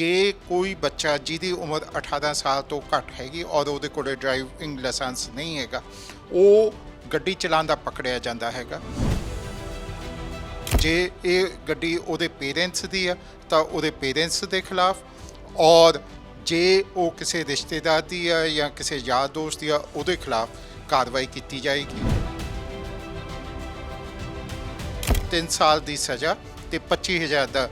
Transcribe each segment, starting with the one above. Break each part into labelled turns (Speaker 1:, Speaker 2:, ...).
Speaker 1: ਜੇ ਕੋਈ ਬੱਚਾ ਜਿਹਦੀ ਉਮਰ 18 ਸਾਲ ਤੋਂ ਘੱਟ ਹੈਗੀ ਔਰ ਉਹਦੇ ਕੋਲ ਡਰਾਈਵਿੰਗ ਲਾਇਸੈਂਸ ਨਹੀਂ ਹੈਗਾ, ਉਹ ਗੱਡੀ ਚਲਾਉਂਦਾ ਪਕੜਿਆ ਜਾਂਦਾ ਹੈਗਾ। ਜੇ ਇਹ ਗੱਡੀ ਉਹਦੇ ਪੇਰੈਂਟਸ ਦੀ ਆ ਤਾਂ ਉਹਦੇ ਪੇਰੈਂਟਸ ਦੇ ਖਿਲਾਫ ਔਰ ਜੇ ਉਹ ਕਿਸੇ ਰਿਸ਼ਤੇਦਾਰ ਦੀ ਆ ਜਾਂ ਕਿਸੇ ਯਾਰ ਦੋਸਤ ਦੀ ਆ ਉਹਦੇ ਖਿਲਾਫ ਕਾਰਵਾਈ ਕੀਤੀ ਜਾਏਗੀ। 3 ਸਾਲ ਦੀ ਸਜ਼ਾ ਤੇ 25000 ਦਾ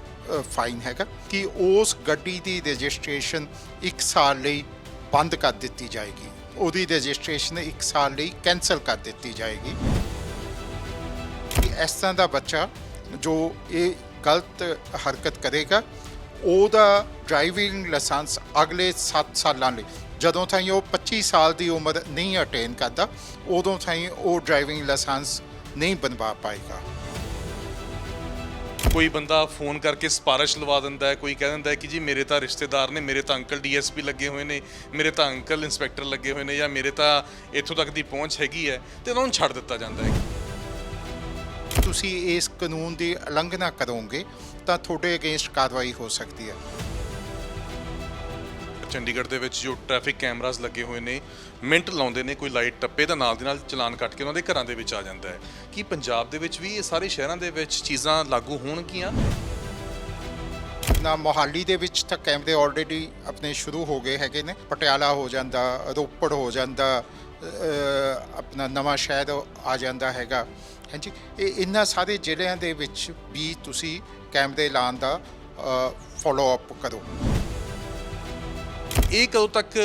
Speaker 1: ਫਾਈਨ ਹੈਗਾ ਕਿ ਉਸ ਗੱਡੀ ਦੀ ਰਜਿਸਟ੍ਰੇਸ਼ਨ 1 ਸਾਲ ਲਈ ਬੰਦ ਕਰ ਦਿੱਤੀ ਜਾਏਗੀ। ਉਹਦੀ ਰਜਿਸਟ੍ਰੇਸ਼ਨ 1 ਸਾਲ ਲਈ ਕੈਨਸਲ ਕਰ ਦਿੱਤੀ ਜਾਏਗੀ। ਇਸ ਤਰ੍ਹਾਂ ਦਾ ਬੱਚਾ ਜੋ ਇਹ ਗਲਤ ਹਰਕਤ ਕਰੇਗਾ, ਉਹਦਾ ਡਰਾਈਵਿੰਗ ਲਾਇਸੈਂਸ ਅਗਲੇ 7 ਸਾਲਾਂ ਲਈ, ਜਦੋਂ ਤਾਈਂ ਉਹ 25 ਸਾਲ ਦੀ ਉਮਰ ਨਹੀਂ ਅਟੇਨ ਕਰਦਾ, ਉਦੋਂ ਤਾਈਂ ਉਹ ਡਰਾਈਵਿੰਗ ਲਾਇਸੈਂਸ ਨਹੀਂ ਬਣਵਾ ਪਾਏਗਾ।
Speaker 2: ਕੋਈ ਬੰਦਾ ਫੋਨ ਕਰਕੇ ਸਪਾਰਿਸ਼ ਲਵਾ ਦਿੰਦਾ ਹੈ, ਕੋਈ ਕਹਿ ਦਿੰਦਾ ਹੈ ਕਿ ਜੀ ਮੇਰੇ ਤਾਂ ਰਿਸ਼ਤੇਦਾਰ ਨੇ, ਮੇਰੇ ਤਾਂ ਅੰਕਲ ਡੀਐਸਪੀ ਲੱਗੇ ਹੋਏ ਨੇ, ਮੇਰੇ ਤਾਂ ਅੰਕਲ ਇੰਸਪੈਕਟਰ ਲੱਗੇ ਹੋਏ ਨੇ ਜਾਂ ਮੇਰੇ ਤਾਂ ਇੱਥੋਂ ਤੱਕ ਦੀ ਪਹੁੰਚ ਹੈਗੀ ਹੈ ਤੇ ਉਹਨਾਂ ਨੂੰ ਛੱਡ ਦਿੱਤਾ ਜਾਂਦਾ ਹੈ।
Speaker 1: ਤੁਸੀਂ ਇਸ ਕਾਨੂੰਨ ਦੀ ਉਲੰਘਣਾ ਕਰੋਗੇ ਤਾਂ ਤੁਹਾਡੇ ਅਗੇਂਸਟ ਕਾਰਵਾਈ ਹੋ ਸਕਦੀ ਹੈ।
Speaker 2: ਚੰਡੀਗੜ੍ਹ ਦੇ ਵਿੱਚ ਜੋ ਟ੍ਰੈਫਿਕ ਕੈਮਰਾਜ਼ ਲੱਗੇ ਹੋਏ ਨੇ, ਮਿੰਟ ਲਾਉਂਦੇ ਨੇ, ਕੋਈ ਲਾਈਟ ਟੱਪੇ ਤਾਂ ਨਾਲ ਦੀ ਨਾਲ ਚਲਾਨ ਕੱਟ ਕੇ ਉਹਨਾਂ ਦੇ ਘਰਾਂ ਦੇ ਵਿੱਚ ਆ ਜਾਂਦਾ ਹੈ। ਕੀ ਪੰਜਾਬ ਦੇ ਵਿੱਚ ਵੀ ਇਹ ਸਾਰੇ ਸ਼ਹਿਰਾਂ ਦੇ ਵਿੱਚ ਚੀਜ਼ਾਂ ਲਾਗੂ ਹੋਣਗੀਆਂ?
Speaker 1: ਨਾ, ਮੋਹਾਲੀ ਦੇ ਵਿੱਚ ਤਾਂ ਕੈਮਰੇ ਆਲਰੇਡੀ ਆਪਣੇ ਸ਼ੁਰੂ ਹੋ ਗਏ ਹੈਗੇ ਨੇ। ਪਟਿਆਲਾ ਹੋ ਜਾਂਦਾ, ਰੋਪੜ ਹੋ ਜਾਂਦਾ ਆਪਣਾ ਨਵਾਂ ਸ਼ਹਿਰ ਆ ਜਾਂਦਾ ਹੈਗਾ। ਹਾਂਜੀ, ਇਹ ਇਹਨਾਂ ਸਾਰੇ ਜ਼ਿਲ੍ਹਿਆਂ ਦੇ ਵਿੱਚ ਵੀ ਤੁਸੀਂ ਕੈਮਰੇ ਲਾਉਣ ਦਾ ਫੋਲੋ ਅਪ ਕਰੋ।
Speaker 2: ਇਹ ਕਦੋਂ ਤੱਕ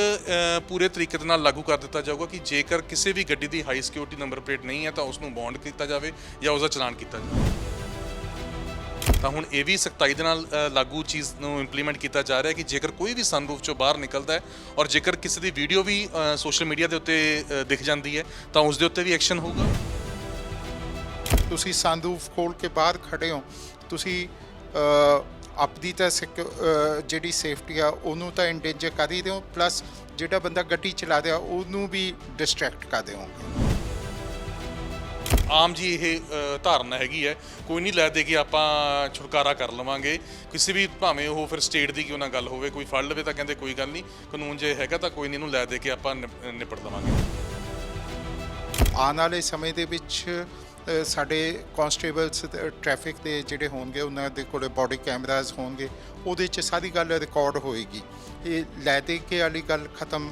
Speaker 2: ਪੂਰੇ ਤਰੀਕੇ ਦੇ ਨਾਲ ਲਾਗੂ ਕਰ ਦਿੱਤਾ ਜਾਊਗਾ ਕਿ ਜੇਕਰ ਕਿਸੇ ਵੀ ਗੱਡੀ ਦੀ ਹਾਈ ਸਿਕਿਉਰਿਟੀ ਨੰਬਰ ਪਲੇਟ ਨਹੀਂ ਹੈ ਤਾਂ ਉਸ ਨੂੰ ਬੌਂਡ ਕੀਤਾ ਜਾਵੇ ਜਾਂ ਉਸ ਦਾ ਚਲਾਨ ਕੀਤਾ ਜਾਵੇ? ਤਾਂ ਹੁਣ ਇਹ ਵੀ ਸਖਤਾਈ ਦੇ ਨਾਲ ਲਾਗੂ ਚੀਜ਼ ਨੂੰ ਇੰਪਲੀਮੈਂਟ ਕੀਤਾ ਜਾ ਰਿਹਾ ਹੈ ਕਿ ਜੇਕਰ ਕੋਈ ਵੀ ਸਨਰੂਫ ਚੋਂ ਬਾਹਰ ਨਿਕਲਦਾ ਹੈ ਔਰ ਜੇਕਰ ਕਿਸੇ ਦੀ ਵੀਡੀਓ ਵੀ ਸੋਸ਼ਲ ਮੀਡੀਆ ਦੇ ਉੱਤੇ ਦਿਖ ਜਾਂਦੀ ਹੈ, ਤਾਂ ਉਸ ਦੇ ਉੱਤੇ ਵੀ ਐਕਸ਼ਨ ਹੋਊਗਾ?
Speaker 1: ਤੁਸੀਂ ਸੰਦੂਫ ਖੋਲ ਕੇ ਬਾਹਰ ਖੜੇ ਹੋ, ਤੁਸੀਂ ਆਪਦੀ ਤਾਂ ਜਿਹੜੀ ਸੇਫਟੀ ਆ ਉਹਨੂੰ ਤਾਂ ਇੰਡੇਂਜਰ ਕਰ ਹੀ ਦਿਓ ਪਲੱਸ ਜਿਹੜਾ ਬੰਦਾ ਗੱਡੀ ਚਲਾ ਰਿਹਾ ਉਹਨੂੰ ਵੀ ਡਿਸਟਰੈਕਟ ਕਰ ਦਿਓਗੇ
Speaker 2: ਆਮ ਜੀ ਇਹ ਧਾਰਨਾ ਹੈਗੀ ਹੈ। ਕੋਈ ਨਹੀਂ ਲੈ ਦੇ ਕੇ ਆਪਾਂ ਛੁਟਕਾਰਾ ਕਰ ਲਵਾਂਗੇ। ਕਿਸੇ ਵੀ ਭਾਵੇਂ ਉਹ ਫਿਰ ਸਟੇਟ ਦੀ ਕਿਉਂ ਨਾ ਗੱਲ ਹੋਵੇ ਕੋਈ ਫੜ ਲਵੇ ਤਾਂ ਕਹਿੰਦੇ ਕੋਈ ਗੱਲ ਨਹੀਂ। ਕਾਨੂੰਨ ਜੇ ਹੈਗਾ ਤਾਂ ਕੋਈ ਨਹੀਂ ਇਹਨੂੰ ਲੈ ਦੇ ਕੇ ਆਪਾਂ ਨਿਪ- ਨਿਪਟ ਲਵਾਂਗੇ।
Speaker 1: ਆਉਣ ਵਾਲੇ ਸਮੇਂ ਦੇ ਵਿੱਚ ਸਾਡੇ ਕਨਸਟੇਬਲਸ ਟ੍ਰੈਫਿਕ ਦੇ ਜਿਹੜੇ ਹੋਣਗੇ, ਉਹਨਾਂ ਦੇ ਕੋਲੇ ਬਾਡੀ ਕੈਮਰਾਜ਼ ਹੋਣਗੇ, ਉਹਦੇ 'ਚ ਸਾਰੀ ਗੱਲ ਰਿਕਾਰਡ ਹੋਏਗੀ। ਇਹ ਲੈ ਦੇ ਕੇ ਵਾਲੀ ਗੱਲ ਖਤਮ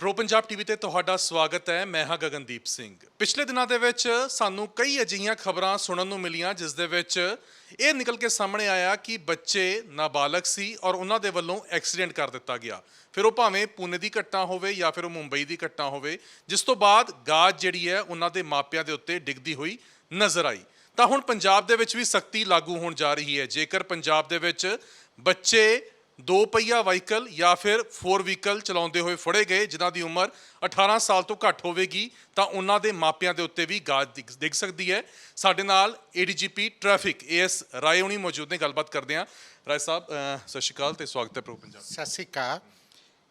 Speaker 2: ਪ੍ਰੋ ਪੰਜਾਬ ਟੀਵੀ ਤੇ ਤੁਹਾਡਾ ਸਵਾਗਤ ਹੈ। ਮੈਂ ਹਾਂ ਗਗਨਦੀਪ ਸਿੰਘ। ਪਿਛਲੇ ਦਿਨਾਂ ਦੇ ਵਿੱਚ ਸਾਨੂੰ ਕਈ ਅਜਿਹੀਆਂ ਖਬਰਾਂ ਸੁਣਨ ਨੂੰ ਮਿਲੀਆਂ, ਜਿਸ ਦੇ ਵਿੱਚ ਇਹ ਨਿਕਲ ਕੇ ਸਾਹਮਣੇ ਆਇਆ ਕਿ ਬੱਚੇ ਨਾਬਾਲਗ ਸੀ ਔਰ ਉਹਨਾਂ ਦੇ ਵੱਲੋਂ ਐਕਸੀਡੈਂਟ ਕਰ ਦਿੱਤਾ ਗਿਆ। ਫਿਰ ਉਹ ਭਾਵੇਂ ਪੁਣੇ ਦੀ ਘਟਨਾ ਹੋਵੇ ਜਾਂ ਫਿਰ ਉਹ ਮੁੰਬਈ ਦੀ ਘਟਨਾ ਹੋਵੇ, ਜਿਸ ਤੋਂ ਬਾਅਦ ਗਾਜ ਜਿਹੜੀ ਹੈ ਉਹਨਾਂ ਦੇ ਮਾਪਿਆਂ ਦੇ ਉੱਤੇ ਡਿੱਗਦੀ ਹੋਈ ਨਜ਼ਰ ਆਈ। ਤਾਂ ਹੁਣ ਪੰਜਾਬ ਦੇ ਵਿੱਚ ਵੀ ਸਖਤੀ ਲਾਗੂ ਹੋਣ ਜਾ ਰਹੀ ਹੈ। ਜੇਕਰ ਪੰਜਾਬ ਦੇ ਵਿੱਚ ਬੱਚੇ ਦੋ ਪਹੀਆ ਵਾਹੀਕਲ ਜਾਂ ਫਿਰ ਫੋਰ ਵੀਕਲ ਚਲਾਉਂਦੇ ਹੋਏ ਫੜੇ ਗਏ, ਜਿਨ੍ਹਾਂ ਦੀ ਉਮਰ 18 ਸਾਲ ਤੋਂ ਘੱਟ ਹੋਵੇਗੀ, ਤਾਂ ਉਹਨਾਂ ਦੇ ਮਾਪਿਆਂ ਦੇ ਉੱਤੇ ਵੀ ਗਾਜ ਦਿਖ ਸਕਦੀ ਹੈ। ਸਾਡੇ ਨਾਲ ਏਡੀਜੀਪੀ ਟ੍ਰੈਫਿਕ ਏਐਸ ਰਾਏ ਹੁਣੀ ਮੌਜੂਦ ਨੇ, ਗੱਲਬਾਤ ਕਰਦੇ ਹਾਂ। ਰਾਏ ਸਾਹਿਬ ਸਤਿ ਸ਼੍ਰੀ ਅਕਾਲ ਤੇ ਸਵਾਗਤ ਹੈ ਪ੍ਰੋ ਪੰਜਾਬ
Speaker 1: ਸਤਿ ਸ਼੍ਰੀ ਅਕਾਲ।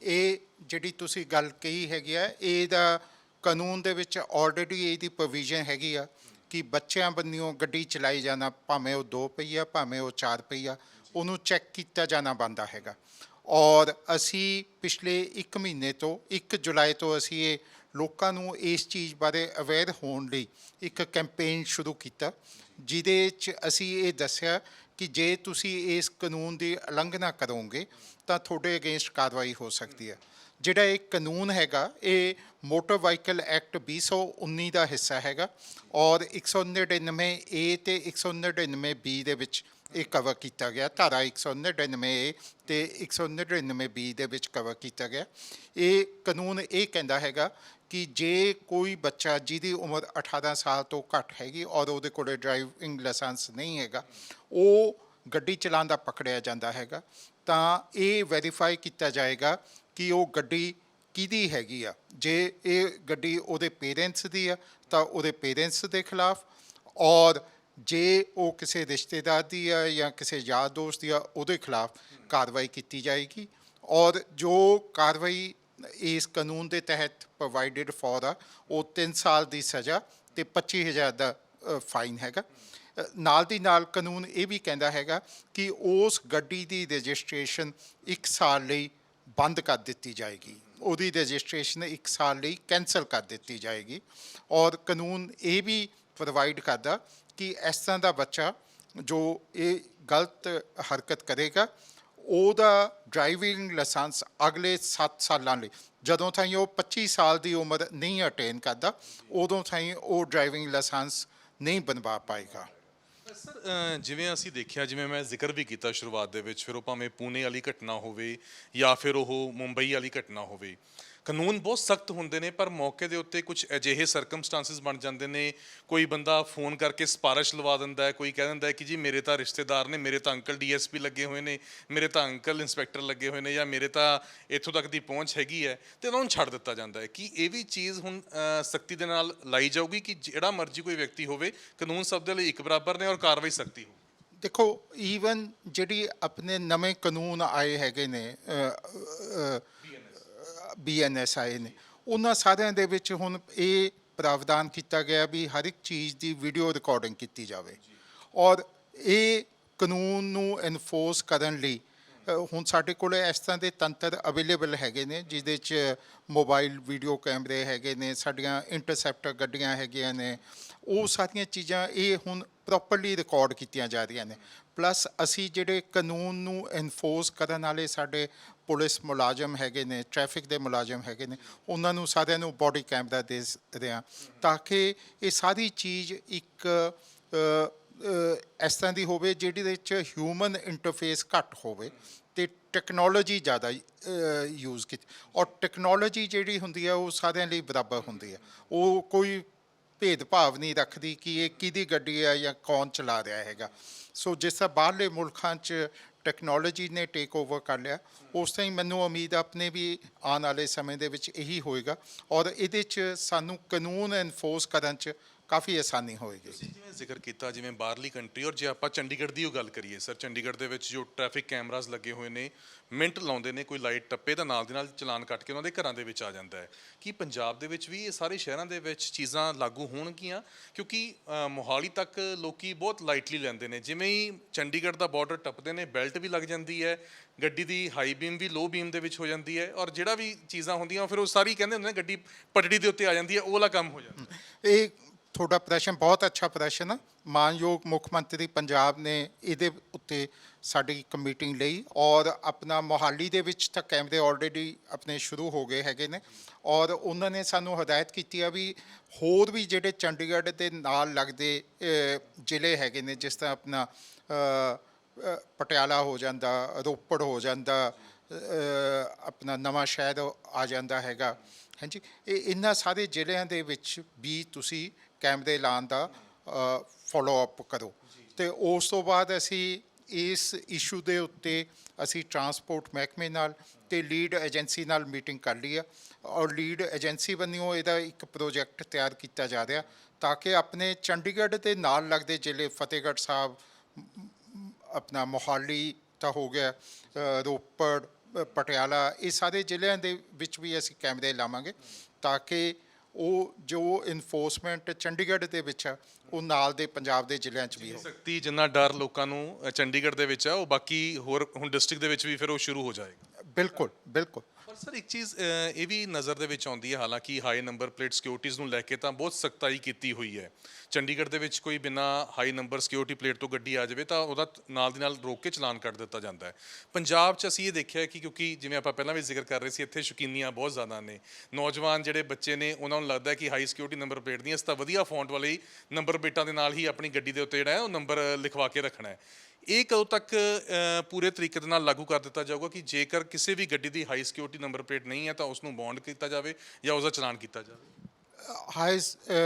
Speaker 1: ਇਹ ਜਿਹੜੀ ਤੁਸੀਂ ਗੱਲ ਕਹੀ ਹੈਗੀ ਆ ਇਹਦਾ ਕਾਨੂੰਨ ਦੇ ਵਿੱਚ ਆਲਰੇਡੀ ਇਹਦੀ ਪ੍ਰੋਵੀਜ਼ਨ ਹੈਗੀ ਆ ਕਿ ਬੱਚਿਆਂ ਬੰਨਿਓ ਗੱਡੀ ਚਲਾਈ ਜਾਣਾ, ਭਾਵੇਂ ਉਹ ਦੋ ਪਹੀਆ, ਭਾਵੇਂ ਉਹ ਚਾਰ ਪਹੀਆ। ਉਹਨੂੰ ਚੈੱਕ ਕੀਤਾ ਜਾਣਾ ਬੰਦਾ ਹੈਗਾ। ਔਰ ਅਸੀਂ ਪਿਛਲੇ 1 ਮਹੀਨੇ ਤੋਂ 1 ਜੁਲਾਈ ਤੋਂ ਅਸੀਂ ਇਹ ਲੋਕਾਂ ਨੂੰ ਇਸ ਚੀਜ਼ ਬਾਰੇ ਅਵੇਅਰ ਹੋਣ ਲਈ ਇੱਕ ਕੈਂਪੇਨ ਸ਼ੁਰੂ ਕੀਤਾ, ਜਿਹਦੇ 'ਚ ਅਸੀਂ ਇਹ ਦੱਸਿਆ ਕਿ ਜੇ ਤੁਸੀਂ ਇਸ ਕਾਨੂੰਨ ਦੀ ਉਲੰਘਣਾ ਕਰੋਗੇ, ਤਾਂ ਤੁਹਾਡੇ ਅਗੇਂਸਟ ਕਾਰਵਾਈ ਹੋ ਸਕਦੀ ਹੈ। ਜਿਹੜਾ ਇਹ ਕਾਨੂੰਨ ਹੈਗਾ, ਇਹ ਮੋਟਰ ਵਾਹੀਕਲ ਐਕਟ 2019 ਦਾ ਹਿੱਸਾ ਹੈਗਾ, ਔਰ 199 ਏ ਤੇ 199 ਬੀ ਦੇ ਵਿੱਚ ਇਹ ਕਵਰ ਕੀਤਾ ਗਿਆ। ਧਾਰਾ 199 ਏ ਤੇ 199 ਬੀ ਦੇ ਵਿੱਚ ਕਵਰ ਕੀਤਾ ਗਿਆ। ਇਹ ਕਾਨੂੰਨ ਇਹ ਕਹਿੰਦਾ ਹੈਗਾ ਕਿ ਜੇ ਕੋਈ ਬੱਚਾ ਜਿਹਦੀ ਉਮਰ 18 ਸਾਲ ਤੋਂ ਘੱਟ ਹੈਗੀ ਔਰ ਉਹਦੇ ਕੋਲ ਡਰਾਈਵਿੰਗ ਲਾਇਸੈਂਸ ਨਹੀਂ ਹੈਗਾ, ਉਹ ਗੱਡੀ ਚਲਾਉਂਦਾ ਪਕੜਿਆ ਜਾਂਦਾ ਹੈਗਾ, ਤਾਂ ਇਹ ਵੈਰੀਫਾਈ ਕੀਤਾ ਜਾਏਗਾ ਕਿ ਉਹ ਗੱਡੀ ਕਿਹਦੀ ਹੈਗੀ ਆ। ਜੇ ਇਹ ਗੱਡੀ ਉਹਦੇ ਪੇਰੈਂਟਸ ਦੀ ਆ, ਤਾਂ ਉਹਦੇ ਪੇਰੈਂਟਸ ਦੇ ਖਿਲਾਫ ਔਰ ਜੇ ਉਹ ਕਿਸੇ ਰਿਸ਼ਤੇਦਾਰ ਦੀ ਆ ਜਾਂ ਕਿਸੇ ਯਾਰ ਦੋਸਤ ਦੀ ਆ, ਉਹਦੇ ਖਿਲਾਫ ਕਾਰਵਾਈ ਕੀਤੀ ਜਾਏਗੀ। ਔਰ ਜੋ ਕਾਰਵਾਈ ਇਸ ਕਾਨੂੰਨ ਦੇ ਤਹਿਤ ਪ੍ਰੋਵਾਈਡਡ ਫॉर ਆ, ਉਹ 3 ਸਾਲ ਦੀ ਸਜ਼ਾ ਤੇ 25000 ਦਾ ਫਾਈਨ ਹੈਗਾ। ਨਾਲ ਦੀ ਨਾਲ ਕਾਨੂੰਨ ਇਹ ਵੀ ਕਹਿੰਦਾ ਹੈਗਾ ਕਿ ਉਸ ਗੱਡੀ ਦੀ ਰਜਿਸਟ੍ਰੇਸ਼ਨ 1 ਸਾਲ ਲਈ ਬੰਦ ਕਰ ਦਿੱਤੀ ਜਾਏਗੀ। ਉਹਦੀ ਰਜਿਸਟ੍ਰੇਸ਼ਨ 1 ਸਾਲ ਲਈ ਕੈਨਸਲ ਕਰ ਦਿੱਤੀ ਜਾਏਗੀ। ਔਰ ਕਾਨੂੰਨ ਇਹ ਵੀ ਪ੍ਰੋਵਾਈਡ ਕਰਦਾ ਕਿ ਇਸ ਤਰ੍ਹਾਂ ਦਾ ਬੱਚਾ ਜੋ ਇਹ ਗਲਤ ਹਰਕਤ ਕਰੇਗਾ, ਉਹਦਾ ਡਰਾਈਵਿੰਗ ਲਾਇਸੈਂਸ ਅਗਲੇ 7 ਸਾਲਾਂ ਲਈ, ਜਦੋਂ ਤਾਈਂ ਉਹ 25 ਸਾਲ ਦੀ ਉਮਰ ਨਹੀਂ ਅਟੇਨ ਕਰਦਾ, ਉਦੋਂ ਤਾਈਂ ਉਹ ਡਰਾਈਵਿੰਗ ਲਾਇਸੈਂਸ ਨਹੀਂ ਬਣਵਾ ਪਾਏਗਾ।
Speaker 2: ਸਰ ਜਿਵੇਂ ਅਸੀਂ ਦੇਖਿਆ, ਜਿਵੇਂ ਮੈਂ ਜ਼ਿਕਰ ਵੀ ਕੀਤਾ ਸ਼ੁਰੂਆਤ ਦੇ ਵਿੱਚ, ਫਿਰ ਉਹ ਭਾਵੇਂ ਪੂਨੇ ਵਾਲੀ ਘਟਨਾ ਹੋਵੇ ਜਾਂ ਫਿਰ ਉਹ ਮੁੰਬਈ ਵਾਲੀ ਘਟਨਾ ਹੋਵੇ ਕਾਨੂੰਨ ਬਹੁਤ ਸਖਤ ਹੁੰਦੇ ਨੇ, ਪਰ ਮੌਕੇ ਦੇ ਉੱਤੇ ਕੁਝ ਅਜਿਹੇ ਸਰਕਮਸਟੈਂਸਸ ਬਣ ਜਾਂਦੇ ਨੇ, ਕੋਈ ਬੰਦਾ ਫੋਨ ਕਰਕੇ ਸਪਾਰਿਸ਼ ਲਵਾ ਦਿੰਦਾ ਹੈ, ਕੋਈ ਕਹਿ ਦਿੰਦਾ ਹੈ ਕਿ ਜੀ ਮੇਰੇ ਤਾਂ ਰਿਸ਼ਤੇਦਾਰ ਨੇ, ਮੇਰੇ ਤਾਂ ਅੰਕਲ ਡੀਐਸਪੀ ਲੱਗੇ ਹੋਏ ਨੇ, ਮੇਰੇ ਤਾਂ ਅੰਕਲ ਇੰਸਪੈਕਟਰ ਲੱਗੇ ਹੋਏ ਨੇ ਜਾਂ ਮੇਰੇ ਤਾਂ ਇੱਥੋਂ ਤੱਕ ਦੀ ਪਹੁੰਚ ਹੈਗੀ ਹੈ, ਤੇ ਉਹਨਾਂ ਨੂੰ ਛੱਡ ਦਿੱਤਾ ਜਾਂਦਾ ਹੈ। ਕਿ ਇਹ ਵੀ ਚੀਜ਼ ਹੁਣ ਸਖਤੀ ਦੇ ਨਾਲ ਲਾਈ ਜਾਊਗੀ ਕਿ ਜਿਹੜਾ ਮਰਜ਼ੀ ਕੋਈ ਵਿਅਕਤੀ ਹੋਵੇ, ਕਾਨੂੰਨ ਸਭ ਦੇ ਲਈ ਇੱਕ ਬਰਾਬਰ ਨੇ ਔਰ ਕਾਰਵਾਈ ਸਖਤੀ ਹੋ
Speaker 1: ਦੇਖੋ ਈਵਨ ਜਿਹੜੀ ਆਪਣੇ ਨਵੇਂ ਕਾਨੂੰਨ ਆਏ ਹੈਗੇ ਨੇ ਬੀਐਨਐਸ ਆਏ ਨੇ। ਉਹਨਾਂ ਸਾਰਿਆਂ ਦੇ ਵਿੱਚ ਹੁਣ ਇਹ ਪ੍ਰਾਵਧਾਨ ਕੀਤਾ ਗਿਆ ਵੀ ਹਰ ਇੱਕ ਚੀਜ਼ ਦੀ ਵੀਡੀਓ ਰਿਕਾਰਡਿੰਗ ਕੀਤੀ ਜਾਵੇ। ਔਰ ਇਹ ਕਾਨੂੰਨ ਨੂੰ ਐਨਫੋਰਸ ਕਰਨ ਲਈ ਹੁਣ ਸਾਡੇ ਕੋਲ ਇਸ ਤਰ੍ਹਾਂ ਦੇ ਤੰਤਰ ਅਵੇਲੇਬਲ ਹੈਗੇ ਨੇ, ਜਿਹਦੇ 'ਚ ਮੋਬਾਈਲ ਵੀਡੀਓ ਕੈਮਰੇ ਹੈਗੇ ਨੇ, ਸਾਡੀਆਂ ਇੰਟਰਸੈਪਟਰ ਗੱਡੀਆਂ ਹੈਗੀਆਂ ਨੇ। ਉਹ ਸਾਰੀਆਂ ਚੀਜ਼ਾਂ ਇਹ ਹੁਣ ਪ੍ਰੋਪਰਲੀ ਰਿਕਾਰਡ ਕੀਤੀਆਂ ਜਾ ਰਹੀਆਂ ਨੇ। ਪਲੱਸ ਅਸੀਂ ਜਿਹੜੇ ਕਾਨੂੰਨ ਨੂੰ ਐਨਫੋਰਸ ਕਰਨ ਵਾਲੇ ਸਾਡੇ ਪੁਲਿਸ ਮੁਲਾਜ਼ਮ ਹੈਗੇ ਨੇ ਟ੍ਰੈਫਿਕ ਦੇ ਮੁਲਾਜ਼ਮ ਹੈਗੇ ਨੇ, ਉਹਨਾਂ ਨੂੰ ਸਾਰਿਆਂ ਨੂੰ ਬੋਡੀ ਕੈਮਰਾ ਦੇ ਸ- ਤਾਂ ਕਿ ਇਹ ਸਾਰੀ ਚੀਜ਼ ਇੱਕ ਇਸ ਤਰ੍ਹਾਂ ਦੀ ਹੋਵੇ ਜਿਹਦੇ ਵਿੱਚ ਹਿਊਮਨ ਇੰਟਰਫੇਸ ਘੱਟ ਹੋਵੇ ਤੇ ਟੈਕਨੋਲੋਜੀ ਜ਼ਿਆਦਾ ਯੂਜ਼ ਕੀਤੀ, ਔਰ ਟੈਕਨੋਲੋਜੀ ਜਿਹੜੀ ਹੁੰਦੀ ਹੈ ਉਹ ਸਾਰਿਆਂ ਲਈ ਬਰਾਬਰ ਹੁੰਦੀ ਹੈ ਉਹ ਕੋਈ ਭੇਦਭਾਵ ਨਹੀਂ ਰੱਖਦੀ ਕਿ ਇਹ ਕਿਹਦੀ ਗੱਡੀ ਹੈ ਜਾਂ ਕੌਣ ਚਲਾ ਰਿਹਾ ਹੈਗਾ। ਸੋ ਜਿਸ ਤਰ੍ਹਾਂ ਬਾਹਰਲੇ ਮੁਲਕਾਂ 'ਚ ਟੈਕਨੋਲੋਜੀ ਨੇ ਟੇਕ ਓਵਰ ਕਰ ਲਿਆ। ਉਸ ਤਰ੍ਹਾਂ ਹੀ ਮੈਨੂੰ ਉਮੀਦ ਆਪਣੇ ਵੀ ਆਉਣ ਵਾਲੇ ਸਮੇਂ ਦੇ ਵਿੱਚ ਇਹੀ ਹੋਏਗਾ। ਔਰ ਇਹਦੇ 'ਚ ਸਾਨੂੰ ਕਾਨੂੰਨ ਐਨਫੋਰਸ ਕਰਨ 'ਚ ਕਾਫੀ ਆਸਾਨੀ ਹੋਏਗੀ।
Speaker 2: ਤੁਸੀਂ ਜਿਵੇਂ ਜ਼ਿਕਰ ਕੀਤਾ ਜਿਵੇਂ ਬਾਹਰਲੀ ਕੰਟਰੀ ਔਰ ਜੇ ਆਪਾਂ ਚੰਡੀਗੜ੍ਹ ਦੀ ਉਹ ਗੱਲ ਕਰੀਏ ਸਰ ਚੰਡੀਗੜ੍ਹ ਦੇ ਵਿੱਚ ਜੋ ਟ੍ਰੈਫਿਕ ਕੈਮਰਾਸ ਲੱਗੇ ਹੋਏ ਨੇ ਮਿੰਟ ਲਾਉਂਦੇ ਨੇ ਕੋਈ ਲਾਈਟ ਟੱਪੇ ਤਾਂ ਨਾਲ ਦੀ ਨਾਲ ਚਲਾਨ ਕੱਟ ਕੇ ਉਹਨਾਂ ਦੇ ਘਰਾਂ ਦੇ ਵਿੱਚ ਆ ਜਾਂਦਾ ਹੈ। ਕੀ ਪੰਜਾਬ ਦੇ ਵਿੱਚ ਵੀ ਇਹ ਸਾਰੇ ਸ਼ਹਿਰਾਂ ਦੇ ਵਿੱਚ ਚੀਜ਼ਾਂ ਲਾਗੂ ਹੋਣਗੀਆਂ? ਕਿਉਂਕਿ ਮੋਹਾਲੀ ਤੱਕ ਲੋਕੀ ਬਹੁਤ ਲਾਈਟਲੀ ਲੈਂਦੇ ਨੇ ਜਿਵੇਂ ਹੀ ਚੰਡੀਗੜ੍ਹ ਦਾ ਬਾਰਡਰ ਟੱਪਦੇ ਨੇ ਬੈਲਟ ਵੀ ਲੱਗ ਜਾਂਦੀ ਹੈ ਗੱਡੀ ਦੀ ਹਾਈ ਬੀਮ ਵੀ ਲੋ ਬੀਮ ਦੇ ਵਿੱਚ ਹੋ ਜਾਂਦੀ ਹੈ ਔਰ ਜਿਹੜਾ ਵੀ ਚੀਜ਼ਾਂ ਹੁੰਦੀਆਂ ਫਿਰ ਉਹ ਸਾਰੀ ਕਹਿੰਦੇ ਹੁੰਦੇ ਨੇ ਗੱਡੀ ਪਟੜੀ ਦੇ ਉੱਤੇ ਆ ਜਾਂਦੀ ਹੈ ਉਹ ਵਾਲਾ ਕੰਮ ਹੋ ਜਾਂਦਾ
Speaker 1: ਇਹ ਤੁਹਾਡਾ ਪ੍ਰਸ਼ਨ ਬਹੁਤ ਅੱਛਾ ਪ੍ਰਸ਼ਨ ਹੈ ਮਾਨਯੋਗ ਮੁੱਖ ਮੰਤਰੀ ਪੰਜਾਬ ਨੇ ਇਹਦੇ ਉੱਤੇ ਸਾਡੀ ਇੱਕ ਮੀਟਿੰਗ ਲਈ ਔਰ ਆਪਣਾ ਮੋਹਾਲੀ ਦੇ ਵਿੱਚ ਤਾਂ ਕੈਮਰੇ ਆਲਰੇਡੀ ਆਪਣੇ ਸ਼ੁਰੂ ਹੋ ਗਏ ਹੈਗੇ ਨੇ ਔਰ ਉਹਨਾਂ ਨੇ ਸਾਨੂੰ ਹਦਾਇਤ ਕੀਤੀ ਆ ਵੀ ਹੋਰ ਵੀ ਜਿਹੜੇ ਚੰਡੀਗੜ੍ਹ ਦੇ ਨਾਲ ਲੱਗਦੇ ਜ਼ਿਲ੍ਹੇ ਹੈਗੇ ਨੇ, ਜਿਸ ਤਰ੍ਹਾਂ ਆਪਣਾ ਪਟਿਆਲਾ ਹੋ ਜਾਂਦਾ, ਰੋਪੜ ਹੋ ਜਾਂਦਾ ਆਪਣਾ ਨਵਾਂ ਸ਼ਹਿਰ ਆ ਜਾਂਦਾ ਹੈਗਾ। ਹਾਂਜੀ, ਇਹ ਇਹਨਾਂ ਸਾਰੇ ਜ਼ਿਲ੍ਹਿਆਂ ਦੇ ਵਿੱਚ ਵੀ ਤੁਸੀਂ ਕੈਮਰੇ ਲਾਉਣ ਦਾ ਫੋਲੋ ਅਪ ਕਰੋ। ਤੇ ਉਸ ਤੋਂ ਬਾਅਦ ਅਸੀਂ ਇਸ ਇਸ਼ੂ ਦੇ ਉੱਤੇ ਅਸੀਂ ਟਰਾਂਸਪੋਰਟ ਮਹਿਕਮੇ ਨਾਲ ਤੇ ਲੀਡ ਏਜੰਸੀ ਨਾਲ ਮੀਟਿੰਗ ਕਰ ਲਈ ਆ। ਔਰ ਲੀਡ ਏਜੰਸੀ ਵੱਲੋਂ ਇਹਦਾ ਇੱਕ ਪ੍ਰੋਜੈਕਟ ਤਿਆਰ ਕੀਤਾ ਜਾ ਰਿਹਾ ਤਾਂ ਕਿ ਆਪਣੇ ਚੰਡੀਗੜ੍ਹ ਦੇ ਨਾਲ ਲੱਗਦੇ ਜ਼ਿਲ੍ਹੇ ਫਤਿਹਗੜ੍ਹ ਸਾਹਿਬ, ਆਪਣਾ ਮੋਹਾਲੀ ਤਾਂ ਹੋ ਗਿਆ ਰੋਪੜ, ਪਟਿਆਲਾ, ਇਹ ਸਾਰੇ ਜ਼ਿਲ੍ਹਿਆਂ ਦੇ ਵਿੱਚ ਵੀ ਅਸੀਂ ਕੈਮਰੇ ਲਾਵਾਂਗੇ ਤਾਂ ਕਿ ਉਹ ਜੋ ਇਨਫੋਰਸਮੈਂਟ ਚੰਡੀਗੜ੍ਹ ਦੇ ਵਿੱਚ ਆ, ਉਹ ਨਾਲ ਦੇ ਪੰਜਾਬ ਦੇ ਜ਼ਿਲ੍ਹਿਆਂ 'ਚ ਵੀ ਹੋ।
Speaker 2: ਸਖਤੀ ਜਿੰਨਾ ਡਰ ਲੋਕਾਂ ਨੂੰ ਚੰਡੀਗੜ੍ਹ ਦੇ ਵਿੱਚ ਆ, ਉਹ ਬਾਕੀ ਹੋਰ ਹੁਣ ਡਿਸਟ੍ਰਿਕਟ ਦੇ ਵਿੱਚ ਵੀ ਫਿਰ ਉਹ ਸ਼ੁਰੂ ਹੋ ਜਾਏਗਾ।
Speaker 1: ਬਿਲਕੁਲ ਬਿਲਕੁਲ।
Speaker 2: ਪਰ ਸਰ ਇੱਕ ਚੀਜ਼ ਅ, ਇਹ ਵੀ ਨਜ਼ਰ ਦੇ ਵਿੱਚ ਆਉਂਦੀ ਹੈ ਹਾਲਾਂਕਿ ਹਾਈ ਨੰਬਰ ਪਲੇਟ ਸਿਕਿਉਰਿਟੀਜ਼ ਨੂੰ ਲੈ ਕੇ ਤਾਂ ਬਹੁਤ ਸਖਤਾਈ ਕੀਤੀ ਹੋਈ ਹੈ। ਚੰਡੀਗੜ੍ਹ ਦੇ ਵਿੱਚ ਕੋਈ ਬਿਨਾ ਹਾਈ ਨੰਬਰ ਸਿਕਿਉਰਿਟੀ ਪਲੇਟ ਤੋਂ ਗੱਡੀ ਆ ਜਾਵੇ ਤਾਂ ਉਹਦਾ ਨਾਲ ਦੀ ਨਾਲ ਰੋਕ ਕੇ ਚਲਾਨ ਕੱਟ ਦਿੱਤਾ ਜਾਂਦਾ ਹੈ। ਪੰਜਾਬ 'ਚ ਅਸੀਂ ਇਹ ਦੇਖਿਆ ਕਿ ਕਿਉਂਕਿ ਜਿਵੇਂ ਆਪਾਂ ਪਹਿਲਾਂ ਵੀ ਜ਼ਿਕਰ ਕਰ ਰਹੇ ਸੀ ਇੱਥੇ ਸ਼ੌਕੀਨੀਆਂ ਬਹੁਤ ਜ਼ਿਆਦਾ ਨੇ। ਨੌਜਵਾਨ ਜਿਹੜੇ ਬੱਚੇ ਨੇ ਉਹਨਾਂ ਨੂੰ ਲੱਗਦਾ ਹੈ ਕਿ ਹਾਈ ਸਿਕਿਉਰਿਟੀ ਨੰਬਰ ਪਲੇਟ ਦੀਆਂ ਇਸ ਤਾਂ ਵਧੀਆ ਫੌਂਟ ਵਾਲੇ ਨੰਬਰ ਪਲੇਟਾਂ ਦੇ ਨਾਲ ਹੀ ਆਪਣੀ ਗੱਡੀ ਦੇ ਉੱਤੇ ਜਿਹੜਾ ਹੈ ਉਹ ਨੰਬਰ ਲਿਖਵਾ ਕੇ ਰੱਖਣਾ ਹੈ। ਇਹ ਕਦੋਂ ਤੱਕ ਪੂਰੇ ਤਰੀਕੇ ਦੇ ਨਾਲ ਲਾਗੂ ਕਰ ਦਿੱਤਾ ਜਾਊਗਾ ਕਿ ਜੇਕਰ ਕਿਸੇ ਵੀ ਗੱਡੀ ਦੀ ਹਾਈ ਸਿਕਿਉਰਿਟੀ ਨੰਬਰ ਪਲੇਟ ਨਹੀਂ ਹੈ ਤਾਂ ਉਸ ਨੂੰ ਬੌਂਡ ਕੀਤਾ ਜਾਵੇ ਜਾਂ ਉਸ ਦਾ ਚਲਾਨ ਕੀਤਾ ਜਾਵੇ?
Speaker 1: ਹਾਈ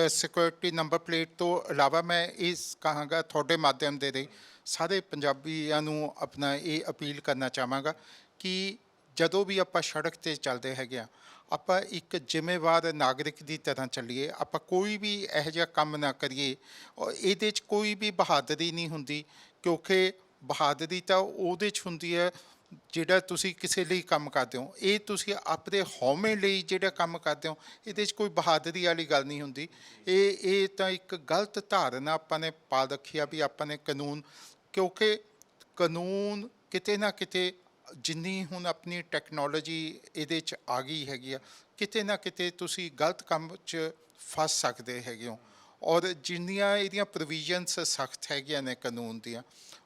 Speaker 1: ਸਿਕਿਉਰਿਟੀ ਨੰਬਰ ਪਲੇਟ ਤੋਂ ਇਲਾਵਾ ਮੈਂ ਇਸ ਕਹਾਂਗਾ, ਤੁਹਾਡੇ ਮਾਧਿਅਮ ਦੇ ਰਹੀ ਸਾਰੇ ਪੰਜਾਬੀਆਂ ਨੂੰ ਆਪਣਾ ਇਹ ਅਪੀਲ ਕਰਨਾ ਚਾਹਾਂਗਾ ਕਿ ਜਦੋਂ ਵੀ ਆਪਾਂ ਸੜਕ ਤੇ ਚੱਲਦੇ ਹੈਗੇ ਆ ਆਪਾਂ ਇੱਕ ਜ਼ਿੰਮੇਵਾਰ ਨਾਗਰਿਕ ਦੀ ਤਰ੍ਹਾਂ ਚੱਲੀਏ, ਆਪਾਂ ਕੋਈ ਵੀ ਇਹੋ ਜਿਹਾ ਕੰਮ ਨਾ ਕਰੀਏ ਔਰ ਇਹਦੇ 'ਚ ਕੋਈ ਵੀ ਬਹਾਦਰੀ ਨਹੀਂ ਹੁੰਦੀ ਕਿਉਂਕਿ ਬਹਾਦਰੀ ਤਾਂ ਉਹਦੇ 'ਚ ਹੁੰਦੀ ਹੈ ਜਿਹੜਾ ਤੁਸੀਂ ਕਿਸੇ ਲਈ ਕੰਮ ਕਰਦੇ ਹੋ। ਇਹ ਤੁਸੀਂ ਆਪਦੇ ਹਉਮੈ ਲਈ ਜਿਹੜਾ ਕੰਮ ਕਰਦੇ ਹੋ, ਇਹਦੇ 'ਚ ਕੋਈ ਬਹਾਦਰੀ ਵਾਲੀ ਗੱਲ ਨਹੀਂ ਹੁੰਦੀ। ਇਹ ਇਹ ਤਾਂ ਇੱਕ ਗਲਤ ਧਾਰਨਾ ਆਪਾਂ ਨੇ ਪਾ ਰੱਖੀ ਆ ਵੀ ਆਪਾਂ ਨੇ ਕਾਨੂੰਨ, ਕਿਉਂਕਿ ਕਾਨੂੰਨ ਕਿਤੇ ਨਾ ਕਿਤੇ ਜਿੰਨੀ ਹੁਣ ਆਪਣੀ ਟੈਕਨੋਲੋਜੀ ਇਹਦੇ 'ਚ ਆ ਗਈ ਹੈਗੀ ਆ, ਕਿਤੇ ਨਾ ਕਿਤੇ ਤੁਸੀਂ ਗਲਤ ਕੰਮ 'ਚ ਫਸ ਸਕਦੇ ਹੈਗੇ ਹੋ। ਔਰ ਜਿੰਨੀਆਂ ਇਹਦੀਆਂ ਪ੍ਰੋਵੀਜ਼ਨਸ ਸਖਤ ਹੈਗੀਆਂ ਨੇ ਕਾਨੂੰਨ ਦੀਆਂ,